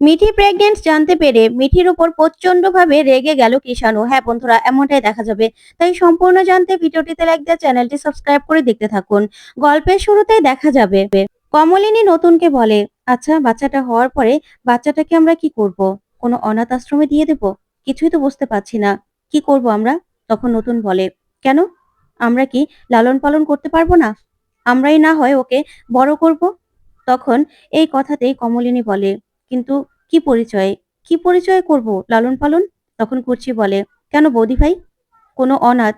Mithi pregnant জানতে পেরে মিঠির উপর প্রচণ্ড ভাবে রেগে গেল কিষাণু। হ্যাঁ বন্ধুরা, এমনটাই দেখা যাবে। তাই সম্পূর্ণ জানতে ভিডিওটিতে লাইক দিয়ে চ্যানেলটি সাবস্ক্রাইব করে দেখতে থাকুন। গল্পের শুরুতেই দেখা যাবে। কমলিনী নতুনকে বলে আচ্ছা বাচ্চাটা হওয়ার পরে বাচ্চাটাকে আমরা কি করব? কোনো অনাথ আশ্রমে দিয়ে দেব? কিছুই তো বুঝতে পারছি না। কি করব আমরা? তখন নতুন বলে, কেন? আমরা কি লালন পালন করতে পারব না? আমরাই না হয় ওকে বড় করব? তখন এই কথাতেই কমলিনী বলে কিন্তু কি পরিচয়ে, কি পরিচয় করব লালন পালন? তখন কুর্চি বলে, কেন বৌদি ভাই? কোনো অনাথ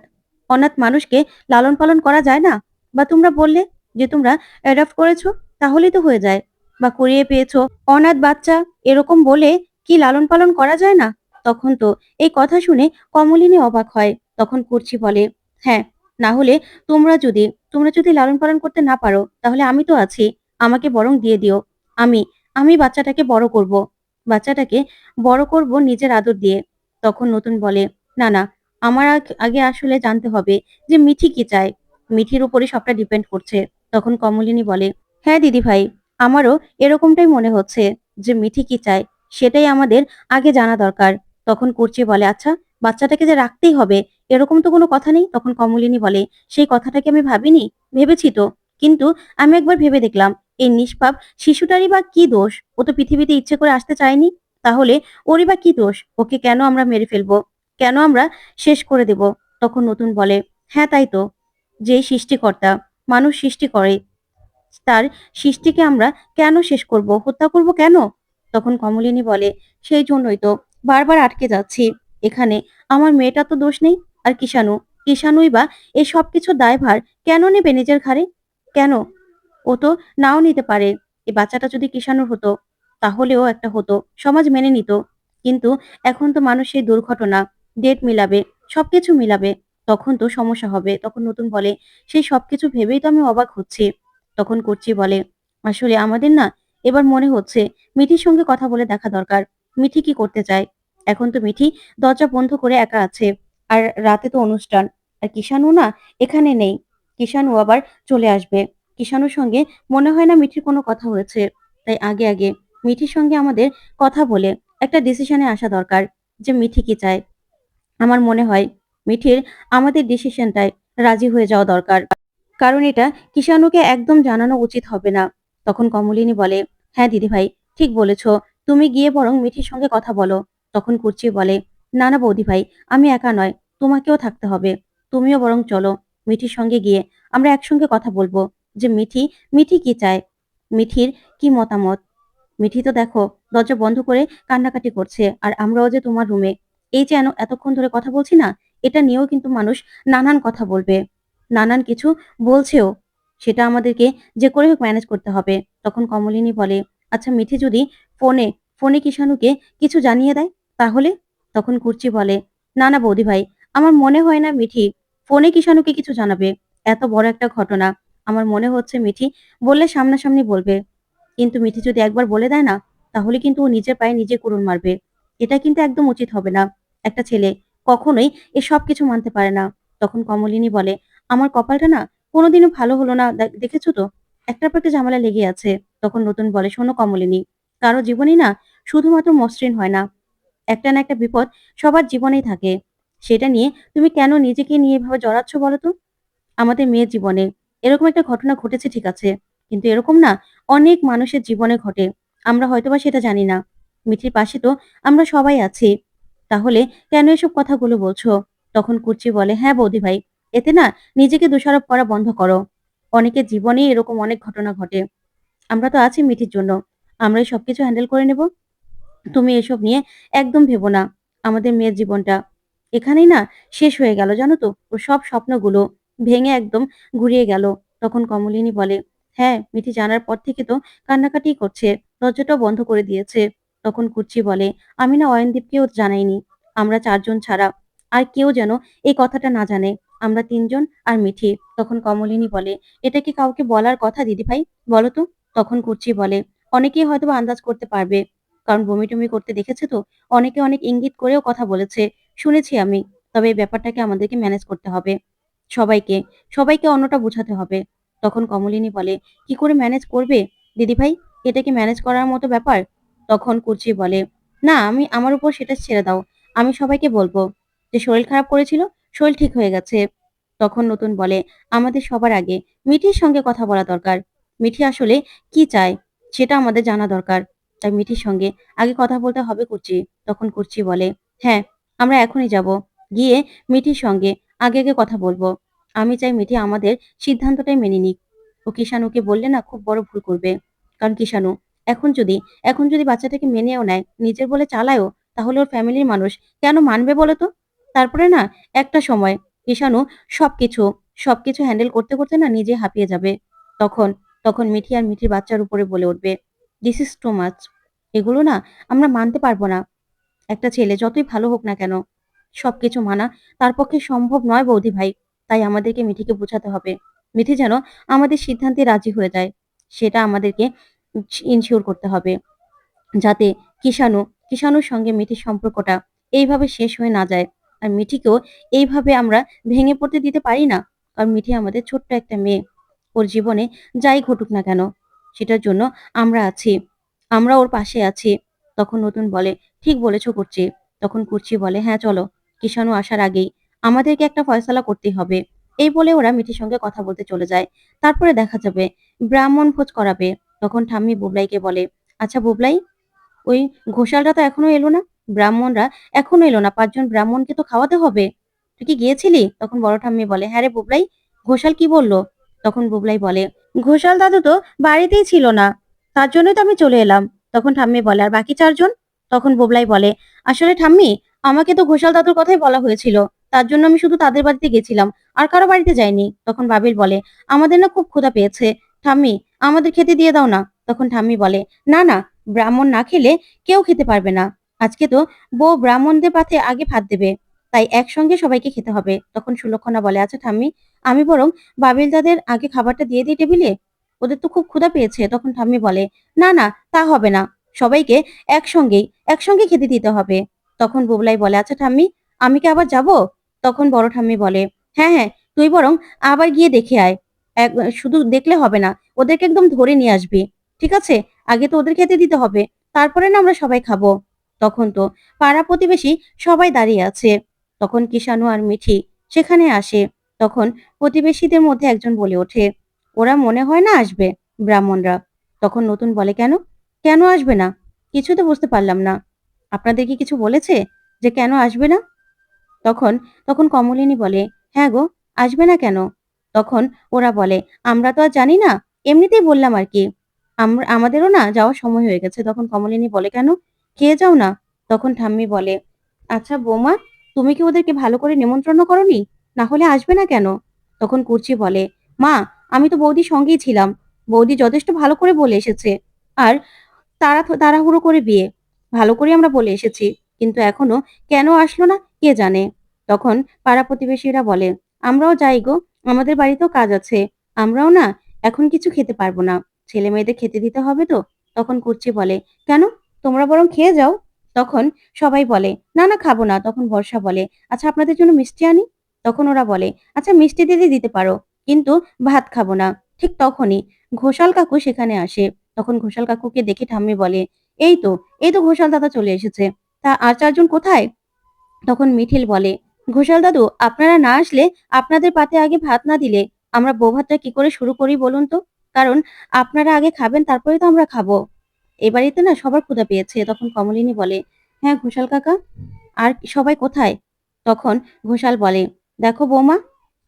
অনাথ মানুষকে লালন পালন করা যায় না? বা তোমরা বললে যে তোমরা অ্যাডাপ্ট করেছ, তাহলেই তো হয়ে যায়। বা করিয়ে পেয়েছ অনাথ বাচ্চা, এরকম বলে কি লালন পালন করা যায় না? তখন তো এই কথা শুনে কমলিনী অবাক হয়। তখন কুর্চি বলে হ্যাঁ না হলে তোমরা যদি তোমরা যদি লালন পালন করতে না পারো, তাহলে আমি তো আছি। আমাকে বরং দিয়ে দিও। আমি আমি বাচ্চাটাকে বড় করব। বাচ্চাটাকে বড় করব নিজের আদর দিয়ে। তখন নতুন বলে, না না, আমার আগ- আসলে জানতে হবে যে মিঠি কি চায়। মিঠির উপরে সবটা ডিপেন্ড করছে। তখন কমলিনী বলে হ্যাঁ দিদি ভাই আমারও এরকমটাই মনে হচ্ছে যে মিঠি কি চায়, সেটাই আমাদের আগে জানা দরকার। তখন কুর্চি বলে আচ্ছা বাচ্চাটাকে যে রাখতেই হবে, এরকম তো কোনো কথা নেই? তখন কমলিনী বলে, সেই কথাটাকে আমি ভাবিনি, ভেবেছি তো, কিন্তু আমি একবার ভেবে দেখলাম এই নিষ্পাপ শিশুটারই বা কি দোষ? ও তো পৃথিবীতে ইচ্ছে করে আসতে চায়নি। তাহলে ওরই বা কি দোষ? ওকে কেন আমরা মেরে ফেলব? কেন আমরা শেষ করে দেব? তখন নতুন বলে হ্যাঁ তাই তো। যে সৃষ্টিকর্তা, মানুষ সৃষ্টি করে, তার সৃষ্টিকে আমরা কেন শেষ করব? হত্যা করব কেন? তখন কমলিনী বলে, সেই জন্যই তো বারবার আটকে যাচ্ছি। এখানে আমার মেয়েটা তো দোষ নেই। আর কিষাণু? কিষাণুই বা এই সব কিছু দায়ভার কেন নেবে নিজের ঘাড়ে? কেন ও তো নাও নিতে পারে। এই বাচ্চাটা যদি কিষাণুর হতো, তাহলেও একটা হতো, সমাজ মেনে নিত। কিন্তু এখন তো মানুষ সেই দুর্ঘটনা ডেট মিলাবে, সবকিছু মিলাবে, তখন তো সমস্যা হবে। তখন নতুন বলে, সেই সবকিছু ভেবেই তো আমি অবাক হচ্ছি। তখন করছি বলে, আসলে আমাদের না, এবার মনে হচ্ছে মিঠির সঙ্গে কথা বলে দেখা দরকার। মিঠি কি করতে চায়? এখন তো মিঠি দরজা বন্ধ করে একা আছে। আর রাতে তো অনুষ্ঠান। আর কিষাণু না এখানে নেই। কিষাণু আবার চলে আসবে। কিষাণুর সঙ্গে মনে হয় না মিঠির কোনো কথা হয়েছে। তাই আগে আগে মিঠির সঙ্গে আমাদের কথা বলে একটা ডিসিশনে আসা দরকার যে মিঠি কি চায়। আমার মনে হয় মিঠির আমাদের ডিসিশনটায় রাজি হয়ে যাওয়া দরকার। কারণ এটা কিষাণুকে একদম জানানো উচিত হবে না। তখন কমলিনী বলে হ্যাঁ দিদি ভাই, ঠিক বলেছ। তুমি গিয়ে বরং মিঠির সঙ্গে কথা বলো। তখন কুর্চি বলে, না না বৌদি ভাই, আমি একা নয়। তোমাকেও থাকতে হবে। তুমিও বরং চলো। মিঠির সঙ্গে গিয়ে আমরা একসঙ্গে কথা বলব। যে মিঠি মিঠি কি চায়? মিঠির কি মতামত? মিঠি তো দেখো, দরজা বন্ধ করে কান্নাকাটি করছে, আর আমরাও যে তোমার রুমে এই যে এন- এতক্ষণ ধরে কথা বলছি না? এটা নিয়েও কিন্তু মানুষ নানান কথা বলবে। নানান কিছু বলছেও। সেটা আমাদেরকে যে করে হোক ম্যানেজ করতে হবে। তখন কমলিনী বলে আচ্ছা মিঠি যদি ফোনে ফোনে কিষাণুকে কিছু জানিয়ে দেয়, তাহলে? তখন কুর্চি বলে, না না, বৌদি ভাই, আমার মনে হয় না মিঠি ফোনে কিষাণুকে কিছু জানাবে। এত বড় একটা ঘটনা। আমার মনে হচ্ছে মিঠি বললে সামনাসামনি বলবে। কিন্তু মিঠি যদি একবার বলে দেয় না, তাহলে কিন্তু ও নিজের পায়ে নিজে কুড়ুল মারবে। এটা কিন্তু একদম উচিত হবে না। একটা ছেলে কখনোই এ সব কিছু মানতে পারে না। তখন কমলিনী বলে, আমার কপালটা না কোনোদিনও ভালো হলো না দেখেছ তো? একটার পর একটা ঝামেলা লেগে আছে। তখন নতুন বলে, শোনো কমলিনী, কারও জীবনই না শুধুমাত্র মসৃণ হয় না। একটা না একটা বিপদ সবার জীবনেই থাকে। সেটা নিয়ে তুমি কেন নিজেকে নিয়ে এভাবে জড়াচ্ছ বলো তো? আমাদের মেয়ের জীবনে এরকম একটা ঘটনা ঘটেছে, ঠিক আছে। কিন্তু এরকম না, অনেক মানুষের জীবনে ঘটে। আমরা হয়তোবা সেটা জানি না। মিঠির পাশে তো আমরা সবাই আছি। তাহলে কেন এসব কথাগুলো বলছো? তখন কুর্চি বলে হ্যাঁ বৌদি ভাই, এতে না নিজেকে দোষারোপ করা বন্ধ করো। অনেকের জীবনেই এরকম অনেক ঘটনা ঘটে। আমরা তো আছি মিঠির জন্য। আমরাই সবকিছু হ্যান্ডেল করে নেব। তুমি এসব নিয়ে একদম ভেবো না। আমাদের মেয়ের জীবনটা এখানেই না শেষ হয়ে গেল, জানো তো? সব স্বপ্নগুলো। ভেঙে একদম ঘুরিয়ে গেল। তখন কমলিনী বলে হ্যাঁ মিঠি জানার পর থেকে তো কান্নাকাটি করছে, দরজাটাও বন্ধ করে দিয়েছে। তখন কুর্চি বলে, আমি না অয়নদীপকেও জানাইনি, আমরা চারজন ছাড়া। আর কেউ যেন এই কথাটা না জানে, আমরা তিনজন আর মিঠি। তখন কমলিনী বলে, এটা কি কাউকে বলার কথা দিদি ভাই? বলো তো। তখন কুর্চি বলে, অনেকেই হয়তো আন্দাজ করতে পারবে, কারণ বমি টমি করতে দেখেছে তো? অনেকে অনেক ইঙ্গিত করেও কথা বলেছে, শুনেছি আমি। তবে এই ব্যাপারটাকে আমাদেরকে ম্যানেজ করতে হবে। সবাইকে সবাইকে অন্যটা বোঝাতে হবে। তখন কমলিনী বলে, কি করে ম্যানেজ করবে? দিদি ভাই এটা কি ম্যানেজ করার মতো ব্যাপার? তখন কুর্চি বলে, না, আমি, আমার উপর সেটা ছেড়ে দাও। আমি সবাইকে বলব যে, শরীর খারাপ করেছিল, শরীর ঠিক হয়ে গেছে। তখন নতুন বলে, আমাদের সবার আগে মিঠির সঙ্গে কথা বলা দরকার। মিঠি আসলে কি চায়, সেটা আমাদের জানা দরকার। তাই মিঠির সঙ্গে আগে কথা বলতে হবে কুর্চি তখন কুর্চি বলে হ্যাঁ আমরা এখনই যাব। গিয়ে মিঠির সঙ্গে আগে আগে কথা বলব। আমি চাই মিঠি আমাদের সিদ্ধান্তটাই মেনে নিক। ও কিষাণুকে বললে না খুব বড় ভুল করবে। কারণ কিষাণু, এখন যদি এখন যদি বাচ্চাটাকে মেনেও নেয়, নিজের বলে চালায়ও, তাহলে ওর ফ্যামিলির মানুষ কেন মানবে বলো তো? তারপরে না, একটা সময় কিষাণু সবকিছু সবকিছু হ্যান্ডেল করতে করতে না নিজে হাঁপিয়ে যাবে। তখন তখন মিঠি আর মিঠির বাচ্চার উপরে বলে উঠবে দিস ইজ টু মাচ এগুলো না আমরা মানতে পারব না। একটা ছেলে যতই ভালো হোক না কেন সবকিছু মানা তার পক্ষে সম্ভব নয় বৌদি ভাই। তাই আমাদেরকে মিঠিকে বোঝাতে হবে। মিঠি যেন আমাদের সিদ্ধান্তে রাজি হয়ে যায়, সেটা আমাদেরকে ইনশিওর করতে হবে। যাতে কিষাণু, কিষাণুর সঙ্গে মিঠির সম্পর্কটা এইভাবে শেষ হয়ে না যায়। আর মিঠিকেও এইভাবে আমরা ভেঙে পড়তে দিতে পারি না। কারণ মিঠি আমাদের ছোট্ট একটা মেয়ে। ওর জীবনে যাই ঘটুক না কেন, সেটার জন্য আমরা আছি। আমরা ওর পাশে আছি। তখন নতুন বলে, ঠিক বলেছ করছি। তখন কুর্চি বলে হ্যাঁ চলো। কিষাণু আসার আগেই আমাদেরকে একটা ফয়সালা করতেই হবে। এই বলে ওরা মিঠির সঙ্গে কথা বলতে চলে যায়। তারপরে দেখা যাবে ব্রাহ্মণ ভোজ করাবে। তখন ঠাম্মি বুবলাইকে বলে আচ্ছা বুবলাই, ওই ঘোষালটা তো এখনও এলো না? ব্রাহ্মণরা এখনও এলো না? পাঁচজন ব্রাহ্মণকে তো খাওয়াতে হবে। তুই কি গিয়েছিলি? তখন বড় ঠাম্মি বলে হ্যাঁ রে বুবলাই, ঘোষাল কি বলল? তখন বুবলাই বলে, ঘোষাল দাদু তো বাড়িতেই ছিল না, তার জন্যই তো আমি চলে এলাম। তখন ঠাম্মি বলে, আর বাকি চারজন? তখন বুবলাই বলে, আসলে ঠাম্মি আমাকে তো ঘোষাল দাদুর কথাই বলা হয়েছিল। তার জন্য আমি শুধু তাদের বাড়িতে গেছিলাম, আর কারও বাড়িতে যাইনি। তখন বাবির বলে, আমাদের না খুব ক্ষুধা পেয়েছে। ঠাম্মি, আমাদের খেতে দিয়ে দাও না। তখন ঠাম্মি বলে, না না, ব্রাহ্মণ না খেলে কেউ খেতে পারবে না। আজকে তো বউ ব্রাহ্মণদের পাতে আগে ভাত দেবে, তাই একসঙ্গে সবাইকে খেতে হবে। তখন সুলক্ষণা বলে আচ্ছা ঠাম্মি, আমি বরং বাবিল দাদের আগে খাবারটা দিয়ে দিই টেবিলে। ওদের তো খুব ক্ষুধা পেয়েছে। তখন ঠাম্মি বলে, না না, তা হবে না। সবাইকে একসঙ্গেই, একসঙ্গে খেতে দিতে হবে। তখন বুবলাই বলে আচ্ছা ঠাম্মি, আমি কি আবার যাব? তখন বড় ঠাম্মি বলে হ্যাঁ হ্যাঁ তুই বরং আবার গিয়ে দেখে আয়। এক, শুধু দেখলে হবে না, ওদেরকে একদম ধরে নিয়ে আসবি, ঠিক আছে? আগে তো ওদের খেতে দিতে হবে, তারপরে না আমরা সবাই খাব। তখন তো পাড়া প্রতিবেশী সবাই দাঁড়িয়ে আছে। তখন কিষাণু আর মিঠি সেখানে আসে। তখন প্রতিবেশীদের মধ্যে একজন বলে ওঠে, ওরা মনে হয় না আসবে ব্রাহ্মণরা? তখন নতুন বলে, কেন? কেন আসবে না? কিছু তো বুঝতে পারলাম না। আপনাদের কি কিছু বলেছে যে কেন আসবে না? তখন তখন কমলিনী বলে হ্যাঁ গো, আসবে না কেন? তখন ওরা বলে, আমরা তো আর জানি না, এমনিতেই বললাম আর কি। আমাদেরও না যাওয়ার সময় হয়ে গেছে। তখন কমলিনী বলে, কেন? খেয়ে যাও না। তখন ঠাম্মি বলে আচ্ছা বৌমা, তুমি কি ওদেরকে ভালো করে নিমন্ত্রণ করনি? না হলে আসবে না কেন? তখন কুর্চি বলে, মা, আমি তো বৌদির সঙ্গেই ছিলাম। বৌদি যথেষ্ট ভালো করে বলে এসেছে। আর তারা তাড়াহুড়ো করে বিয়ে। ভালো করে আমরা বলে এসেছি, কিন্তু এখনও কেন আসলো না কে জানে? তখন পাড়া প্রতিবেশীরা বলে, আমরাও যাই গো, আমাদের বাড়িতেও কাজ আছে, আমরাও না এখন কিছু খেতে পারব না, ছেলে মেয়েদের খেতে দিতে হবে তো? তখন কুর্চি বলে, কেন? তোমরা বরং খেয়ে যাও। তখন সবাই বলে, না না, খাব না। তখন বর্ষা বলে আচ্ছা আপনাদের জন্য মিষ্টি আনি? তখন ওরা বলে আচ্ছা মিষ্টি দিদি দিতে পারো, কিন্তু ভাত খাব না। ঠিক তখনই ঘোষাল কাকু সেখানে আসে। তখন ঘোষাল কাকুকে দেখে ঠাম্মি বলে এই তো এই তো ঘোষাল দাদা চলে এসেছে। তা আর চারজন কোথায়? তখন মিঠিল বলে, ঘোষাল দাদু, আপনারা না আসলে আপনাদের পাতে আগে ভাত না দিলে আমরা বউ ভাতটা কি করে শুরু করি বলুন তো? কারণ আপনারা আগে খাবেন, তারপরে তো আমরা খাব। এ বাড়িতে না সবার ক্ষুধা পেয়েছে, তখন কমলিনী বলে হ্যাঁ ঘোষাল কাকা, আর সবাই কোথায়? তখন ঘোষাল বলে, দেখো বৌমা,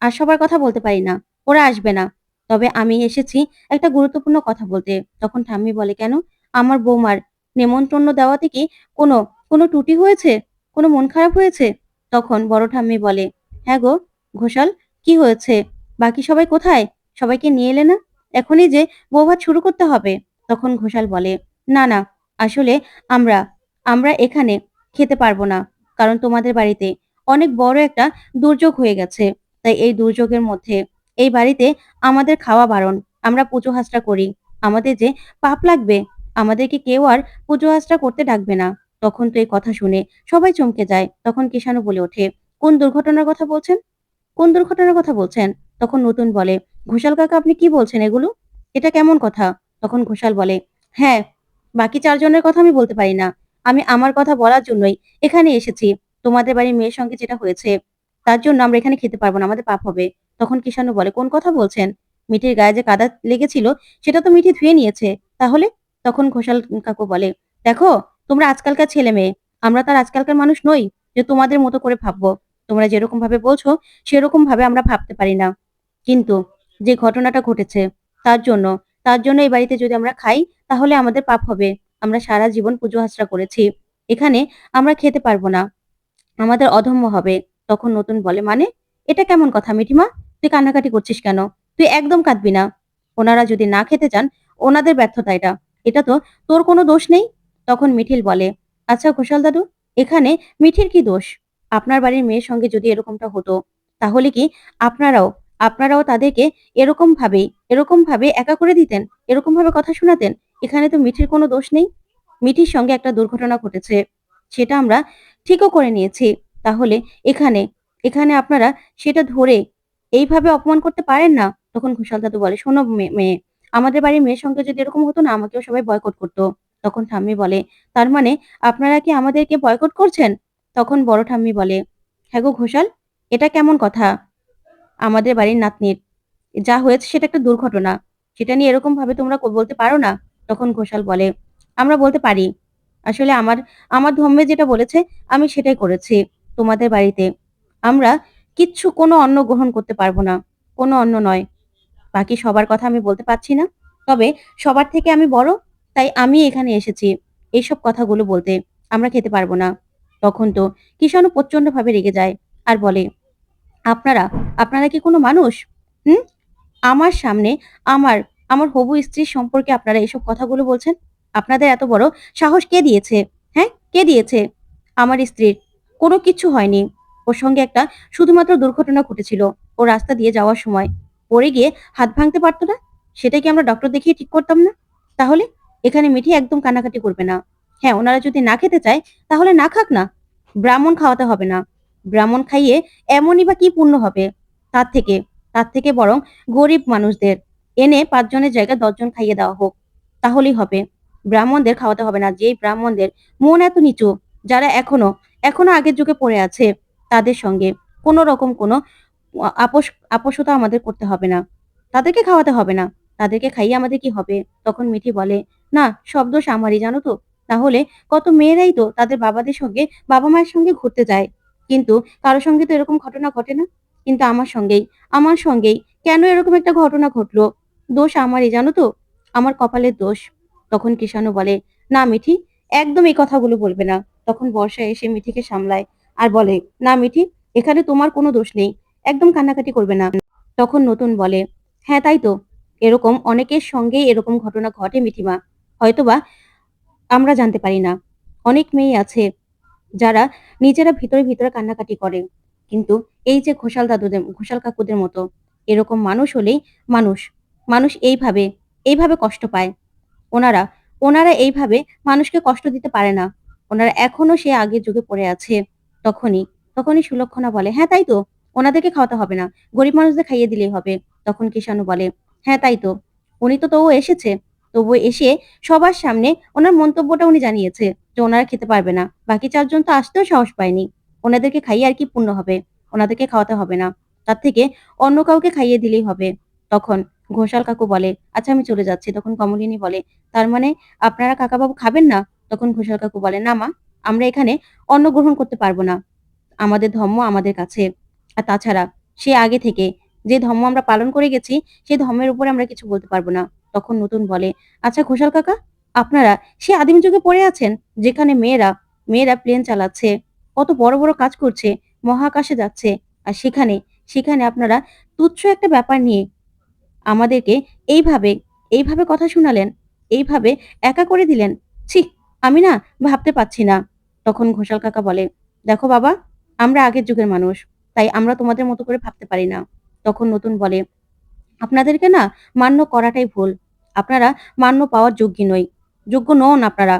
আর সবার কথা বলতে পারি না, ওরা আসবে না। তবে আমি এসেছি একটা গুরুত্বপূর্ণ কথা বলতে। তখন ঠাম্মি বলে, কেন? আমার বৌমার নেমন্ত্রণ দেওয়াতে কি কোনো কোনো ত্রুটি হয়েছে? কোনো মন খারাপ হয়েছে? তখন বড় ঠাম্মি বলে হ্যাঁ গো, ঘোষাল, কি হয়েছে? বাকি সবাই কোথায়? সবাইকে নিয়ে এলে না? এখনই যে বৌভাত শুরু করতে হবে। তখন ঘোষাল বলে, না না, আসলে আমরা আমরা এখানে খেতে পারব না, কারণ তোমাদের বাড়িতে অনেক বড় একটা দুর্যোগ হয়ে গেছে। তাই এই দুর্যোগের মধ্যে, এই বাড়িতে আমাদের খাওয়া বারণ, আমরা পুজো হাসটা করি। আমাদের যে পাপ লাগবে আমাদেরকে কেউ আর পুজো হাসটা করতে ডাকবে না। তখন তো এই কথা শুনে সবাই চমকে যায়। তখন কিষাণু বলে ওঠে, কোন দুর্ঘটনার কথা বলছেন? কোন দুর্ঘটনার কথা বলছেন? তখন নতুন বলে, ঘোষাল কাকা, আপনি কি বলছেন এগুলো? এটা কেমন কথা? তখন ঘোষাল বলে হ্যাঁ বাকি চারজনের কথা আমি বলতে পারি না। আমি আমার কথা বলার জন্যই এখানে এসেছি। তোমাদের বাড়ির মেয়ের সঙ্গে যেটা হয়েছে, তার জন্য আমরা এখানে খেতে পারব না, আমাদের পাপ হবে। তখন কিষানু বলে, কোন কথা বলছেন? মিঠির গায়ে যে কাদা লেগেছিল, সেটা তো মিঠি ধুয়ে নিয়েছে। তাহলে? তখন ঘোষাল কাকু বলে, দেখো, তোমরা আজকালকার ছেলে মেয়ে, আমরা তার আজকালকার মানুষ নই যে তোমাদের মতো করে ভাববো। তোমরা যেরকম ভাবে বলছো, সেরকম ভাবে আমরা ভাবতে পারি না। কিন্তু যে ঘটনাটা ঘটেছে, তার জন্য তার জন্য এই বাড়িতে যদি আমরা খাই, তাহলে আমাদের পাপ হবে। আমরা সারা জীবন পুজো হাসরা করেছি। এখানে আমরা খেতে পারব না। আমাদের অধম্য হবে। তখন নতুন বলে মানে? এটা কেমন কথা মিঠিমা? তুই কান্নাকাটি করছিস কেন? তুই একদম কাঁদবি না। ওনারা যদি না খেতে চান, ওনাদের ব্যর্থতা এটা। এটা তো তোর কোনো দোষ নেই? তখন মিঠিল বলে আচ্ছা ঘোষাল দাদু, এখানে মিঠির কি দোষ? আপনার বাড়ির মেয়ের সঙ্গে যদি এরকমটা হতো, তাহলে কি আপনারাও আপনারাও তাদেরকে এরকম ভাবে এরকম ভাবে একা করে দিতেন? এরকম ভাবে কথা শোনাতেন? এখানে তো মিঠির কোনো দোষ নেই? মিঠির সঙ্গে একটা দুর্ঘটনা ঘটেছে, সেটা আমরা ঠিকও করে নিয়েছি। তাহলে এখানে এখানে আপনারা সেটা ধরে এইভাবে অপমান করতে পারেন না? তখন ঘোষাল দাদু বলে, শোনো মেয়ে আমাদের বাড়ির মেয়ের সঙ্গে যদি এরকম হতো না, আমাকেও সবাই বয়কট করতো। তখন ঠাম্মি বলে, তার মানে আপনারা কি আমাদেরকে বয়কট করছেন? তখন বড় ঠাম্মি বলে হ্যাঁ গো ঘোষাল, এটা কেমন কথা? আমাদের বাড়ির নাতনির যা হয়েছে সেটা একটা দুর্ঘটনা। সেটা নিয়ে এরকম ভাবে তোমরা বলতে পারো না? তখন ঘোষাল বলে, আমরা বলতে পারি। আসলে আমার আমার ধর্মে যেটা বলেছে, আমি সেটাই করেছি তোমাদের বাড়িতে। আমরা কিচ্ছু কোনো অন্ন গ্রহণ করতে পারব না। কোনো অন্ন নয়। বাকি সবার কথা আমি বলতে পারছি না। তবে সবার থেকে আমি বড়, তাই আমি এখানে এসেছি। এইসব কথাগুলো বলতে আমরা খেতে পারব না। তখন তো কিষাণু প্রচণ্ড ভাবে রেগে যায় আর বলে, আপনারা আপনারা কি কোনো মানুষ? হুম? আমার সামনে আমার আমার হবু স্ত্রীর সম্পর্কে আপনারা এসব কথাগুলো বলছেন? আপনাদের এত বড় সাহস কে দিয়েছে? হ্যাঁ কে দিয়েছে? আমার স্ত্রীর, কোনো কিছু হয়নি। ওর সঙ্গে একটা শুধুমাত্র দুর্ঘটনা ঘটেছিল। ও রাস্তা দিয়ে যাওয়ার সময় পড়ে গিয়ে হাত ভাঙতে পারতো না? সেটা কি আমরা ডক্টর দেখিয়ে ঠিক করতাম না? তাহলে এখানে মিঠি একদম কান্নাকাটি করবে না। হ্যাঁ ওনারা যদি না খেতে চায়, তাহলে না খাক না। ব্রাহ্মণ খাওয়াতে হবে না। ব্রাহ্মণ খাইয়ে এমনই বা কি পূর্ণ হবে? তার থেকে তার থেকে বরং গরিব মানুষদের। এনে পাঁচজনের জায়গায় দশজন খাইয়ে দেওয়া হোক। তাহলেই হবে। ব্রাহ্মণদের খাওয়াতে হবে না। যেই ব্রাহ্মণদের মন এত নিচু, যারা এখনও এখনও আগের যুগে পড়ে আছে, তাদের সঙ্গে কোনো রকম কোনো আপোষ, আপোষতা আমাদের করতে হবে না। তাদেরকে খাওয়াতে হবে না। তাদেরকে খাইয়ে আমাদের কি হবে? তখন মিঠি বলে, না, সব দোষ আমারই, জানো তো? তাহলে কত মেয়েরাই তো তাদের বাবাদের সঙ্গে, বাবা মায়ের সঙ্গে ঘুরতে যায়। কিন্তু কারও সঙ্গে তো এরকম ঘটনা ঘটে না? কিন্তু আমার সঙ্গেই আমার সঙ্গেই কেন এরকম একটা ঘটনা ঘটলো? দোষ আমারই, জানো তো? আমার কপালের দোষ। তখন কিষানু বলে, না মিঠি, একদম এই কথাগুলো বলবে না। তখন বর্ষা এসে মিঠিকে সামলায় আর বলে, না মিঠি, এখানে তোমার কোনো দোষ নেই। একদম কান্নাকাটি করবে না। তখন নতুন বলে হ্যাঁ তাই তো। এরকম অনেকের সঙ্গেই এরকম ঘটনা ঘটে মিঠিমা। হয়তোবা আমরা জানতে পারি না। অনেক মেয়ে আছে যারা নিজেরা ভিতরে ভিতরে কান্নাকাটি করে। কিন্তু এই যে ঘোষাল দাদুদের, ঘোষাল কাকুদের মতো, এরকম মানুষ হলেই মানুষ। মানুষ এইভাবে এইভাবে কষ্ট পায়। ওনারা ওনারা এইভাবে মানুষকে কষ্ট দিতে পারে না। ওনারা এখনও সে আগের যুগে পড়ে আছে। তখনই তখনই সুলক্ষণা বলে হ্যাঁ তাই তো। ওনাদেরকে খাওয়াতে হবে না। গরিব মানুষদের খাইয়ে দিলেই হবে। তখন কিষানু বলে হ্যাঁ তাই তো। উনি তো তবু এসেছে। তবু এসে সবার সামনে ওনার মন্তব্যটা উনি জানিয়েছে যে ওনারা খেতে পারবে না। বাকি চারজন তো আসতেও সাহস পায়নি। ওনাদেরকে খাইয়ে আর কি পূর্ণ হবে? ওনাদেরকে খাওয়াতে হবে না। তার থেকে অন্য কাউকে খাইয়ে দিলেই হবে। তখন ঘোষাল কাকু বলে আচ্ছা আমি চলে যাচ্ছি। তখন কমলিনী বলে, তার মানে আপনারা কাকাবাবু খাবেন না? তখন ঘোষাল কাকু বলে, না মা, আমরা এখানে অন্ন গ্রহণ করতে পারব না। আমাদের ধর্ম আমাদের কাছে। আর তাছাড়া সে আগে থেকে যে ধর্ম আমরা পালন করে গেছি সেই ধর্মের উপরে আমরা কিছু বলতে পারব না। তখন নতুন বলে আচ্ছা ঘোষাল কাকা, আপনারা সে আদিম যুগে পড়ে আছেন, যেখানে মেয়েরা মেয়েরা প্লেন চালাচ্ছে, কত বড় বড় কাজ করছে, মহাকাশে যাচ্ছে, আর সেখানে সেখানে আপনারা তুচ্ছ একটা ব্যাপার নিয়ে আমাদেরকে এইভাবে এইভাবে কথা শোনালেন, এইভাবে একা করে দিলেন। ছি, আমি না ভাবতে পারছি না। তখন ঘোষাল কাকা বলে, দেখো বাবা, আমরা আগের যুগের মানুষ। তাই আমরা তোমাদের মতো করে ভাবতে পারি না। তখন নতুন বলে, আপনাদেরকে না মান্য করাটাই ভুল। আপনারা মান্য পাওয়ার যোগ্য নই। যোগ্য নন আপনারা।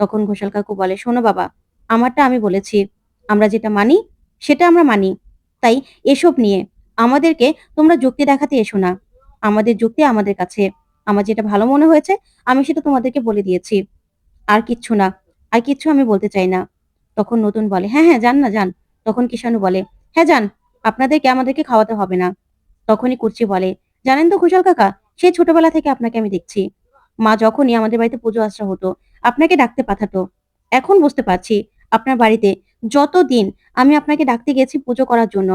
তখন ঘোষাল কাকু বলে, শোনো বাবা, আমারটা আমি বলেছি। আমরা যেটা মানি, সেটা আমরা মানি। তাই এসব নিয়ে আমাদেরকে তোমরা যুক্তি দেখাতে এসো না। আমাদের যুক্তি আমাদের কাছে। আমার যেটা ভালো মনে হয়েছে, আমি সেটা তোমাদেরকে বলে দিয়েছি। আর কিচ্ছু না, আর কিচ্ছু আমি বলতে চাই না। তখন নতুন বলে হ্যাঁ হ্যাঁ যান না, যান। তখন কিষানু বলে হ্যাঁ যান আপনাদেরকে আমাদেরকে খাওয়াতে হবে না। তখনই কুর্চি বলে, জানেন তো কুশাল কাকা সেই ছোটবেলা থেকে আপনাকে আমি দেখছি। মা যখনই আমাদের বাড়িতে পুজো আশ্রা হতো, আপনাকে ডাকতে পাঠাতো। এখন বুঝতে পারছি, আপনার বাড়িতে যতদিন আমি আপনাকে ডাকতে গেছি পুজো করার জন্য,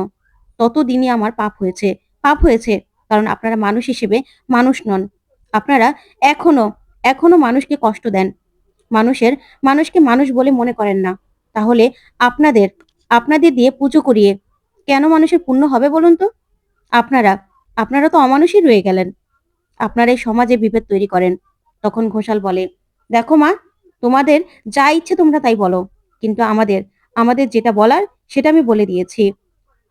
ততদিনই আমার পাপ হয়েছে। পাপ হয়েছে কারণ আপনারা মানুষ হিসেবে মানুষ নন। আপনারা এখনও এখনও মানুষকে কষ্ট দেন। মানুষের, মানুষকে মানুষ বলে মনে করেন না। তাহলে আপনাদের আপনাদের দিয়ে পুজো করিয়ে কেন মানুষের পুণ্য হবে বলুন তো? আপনারা আপনারা তো অমানুষই রয়ে গেলেন। আপনারা এই সমাজে বিভেদ তৈরি করেন। তখন ঘোষাল বলে, দেখো মা, তোমাদের যা ইচ্ছে তোমরা তাই বলো। কিন্তু আমাদের আমাদের যেটা বলার সেটা আমি বলে দিয়েছি।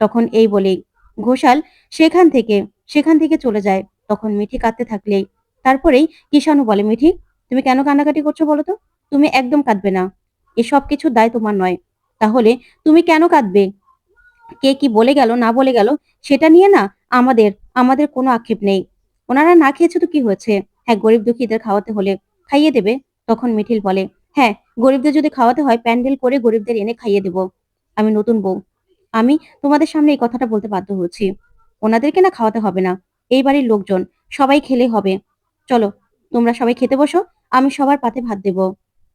তখন এই বলেই ঘোষাল সেখান থেকে সেখান থেকে চলে যায়। তখন মিঠি কাঁদতে থাকলেই, তারপরেই কিষানু বলে, মিঠি, তুমি কেন কান্নাকাটি করছ বলো তো? তুমি একদম কাঁদবে না। এসব কিছু দায় তোমার নয়। তাহলে তুমি কেন কাঁদবে? কে কি বলে গেল, না বলে গেল, সেটা নিয়ে না আমাদের আমাদের কোনো আক্ষেপ নেই। ওনারা না খেয়েছে তো কি হয়েছে? হ্যাঁ গরিব দুঃখীদের খাওয়াতে হলে খাইয়ে দেবে, তখন মিঠিল বলে হ্যাঁ গরিবদের যদি খাওয়াতে হয়, প্যান্ডেল করে গরিবদের এনে খাইয়ে দেব। আমি নতুন বউ। আমি তোমাদের সামনে এই কথাটা বলতে বাধ্য হচ্ছি। ওনাদেরকে না খাওয়াতে হবে না। এই বাড়ির লোকজন, সবাই খেলে হবে। চলো, তোমরা সবাই খেতে বসো, আমি সবার পাতে ভাত দেব।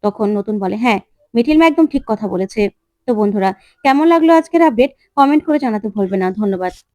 তখন নতুন বলে হ্যাঁ মিঠিল মা একদম ঠিক কথা বলেছে। তো বন্ধুরা কেমন লাগল আজকের আপডেট কমেন্ট করে জানাতে ভুলবে না। ধন্যবাদ।